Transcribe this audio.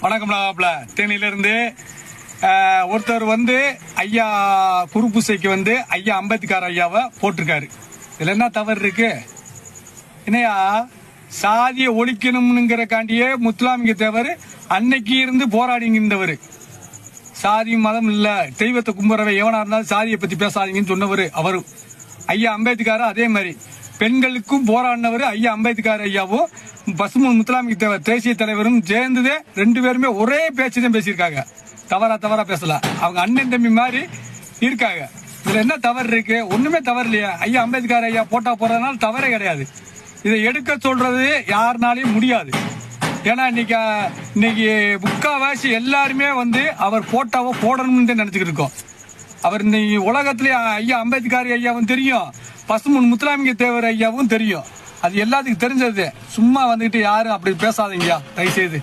வணக்கம் நவாப்ல தேனியிலிருந்து ஒருத்தர் வந்து ஐயா குருபூசைக்கு வந்து ஐயா அம்பேத்கர் ஐயாவை போட்டிருக்காரு. இதில் என்ன தவறு இருக்கு? என்னையா? சாதியை ஒழிக்கணும்னுங்கிறக்காண்டியே முத்துலாமிங்க தேவர் அன்னைக்கு இருந்து போராடிங்க இருந்தவர். சாதி மதம் இல்லை தெய்வத்தை கும்புறவை எவனா இருந்தாலும் சாதியை பற்றி பேசாதீங்கன்னு சொன்னவர் அவரும் ஐயா அம்பேத்கர் அதே மாதிரி. பெண்களுக்கும் போராடினவர் ஐயா அம்பேத்கர் ஐயாவும் பசுமன் முத்துலாமிக்கு தேவர் தேசிய தலைவரும் ஜெயந்ததே ரெண்டு பேருமே ஒரே பேச்சு தான் பேசியிருக்காங்க. தவறா தவறா பேசல அவங்க அண்ணன் தம்பி மாதிரி இருக்காங்க. இதுல என்ன தவறு இருக்கு? ஒண்ணுமே தவறு இல்லையா. ஐயா அம்பேத்கர் ஐயா போட்டா போறதுனால தவறே கிடையாது. இதை எடுக்க சொல்றது யாருனாலையும் முடியாது. ஏன்னா இன்னைக்கு இன்னைக்கு முக்காவாசி எல்லாருமே வந்து அவர் போட்டாவோ போடணும்னு தான் நினைச்சுக்கிட்டு இருக்கோம். அவர் இன்னைக்கு உலகத்திலே ஐயா அம்பேத்கர் ஐயாவும் தெரியும். பசுமன் முத்துலாமிங்க தேவர் ஐயாவும் தெரியும். அது எல்லாத்துக்கும் தெரிஞ்சது. சும்மா வந்துட்டு யாரும் அப்படி பேசாதீங்க தயவுசெய்து.